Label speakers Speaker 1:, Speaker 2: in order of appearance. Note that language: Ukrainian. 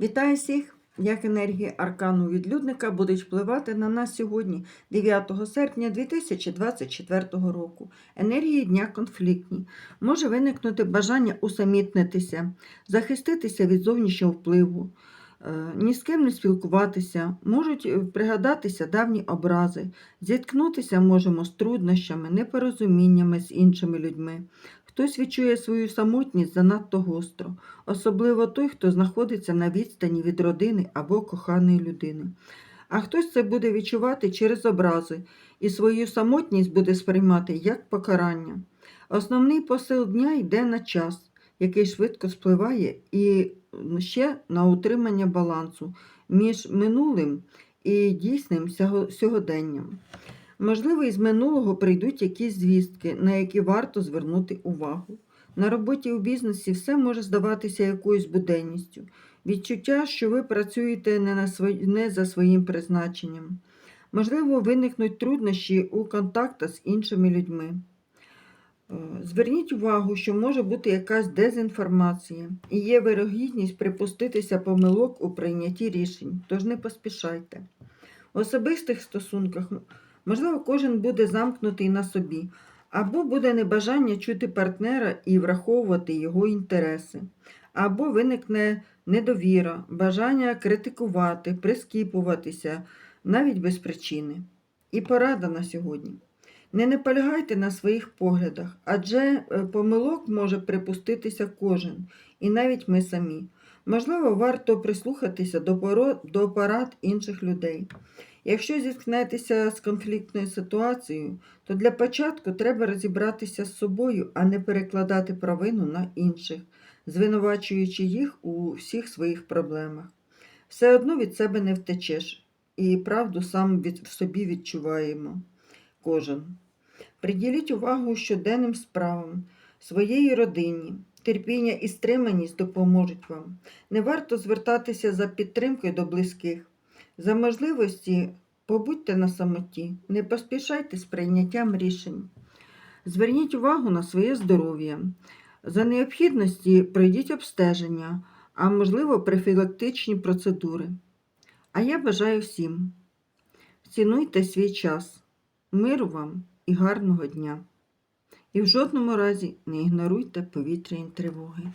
Speaker 1: Вітаю всіх! Як енергії аркану відлюдника будуть впливати на нас сьогодні, 9 серпня 2024 року. Енергії дня конфліктні. Може виникнути бажання усамітнитися, захиститися від зовнішнього впливу, ні з ким не спілкуватися, можуть е, пригадатися давні образи, зіткнутися можемо з труднощами, непорозуміннями з іншими людьми. Хтось відчує свою самотність занадто гостро особливо той, хто знаходиться на відстані від родини або коханої людини. А хтось це буде відчувати через образи і свою самотність буде сприймати як покарання. Основний посил дня йде на час, який швидко спливає, і ще на утримання балансу між минулим і дійсним сьогоденням. Можливо, із минулого прийдуть якісь звістки, на які варто звернути увагу. На роботі у бізнесі все може здаватися якоюсь буденністю. Відчуття, що ви працюєте не, на свої, не за своїм призначенням. Можливо, виникнуть труднощі у контактах з іншими людьми. Е, Зверніть увагу, що може бути якась дезінформація і є вирогідність припуститися помилок у прийнятті рішень, тож не поспішайте. В особистих стосунках, можливо, кожен буде замкнутий на собі, або буде небажання чути партнера і враховувати його інтереси, або виникне недовіра, бажання критикувати, прискіпуватися, навіть без причини. І порада на сьогодні. Не наполягайте на своїх поглядах, адже е, помилок може припуститися кожен, і навіть ми самі. Можливо, варто прислухатися до до порад інших людей. Якщо зіткнетеся з конфліктною ситуацією, то для початку треба розібратися з собою, а не перекладати провину на інших, звинувачуючи їх у всіх своїх проблемах. Все одно від себе не втечеш, і правду сам від, в собі відчуваємо кожен. Приділіть увагу щоденним справам, своєї родині. Терпіння і стриманість допоможуть вам. Не варто звертатися за підтримкою до близьких. За можливості побудьте на самоті, не поспішайте з прийняттям рішень. Зверніть увагу на своє здоров'я. За необхідності пройдіть обстеження, а можливо профілактичні процедури. А я бажаю всім. Цінуйте свій час, миру вам і гарного дня. І в жодному разі не ігноруйте повітряні тривоги.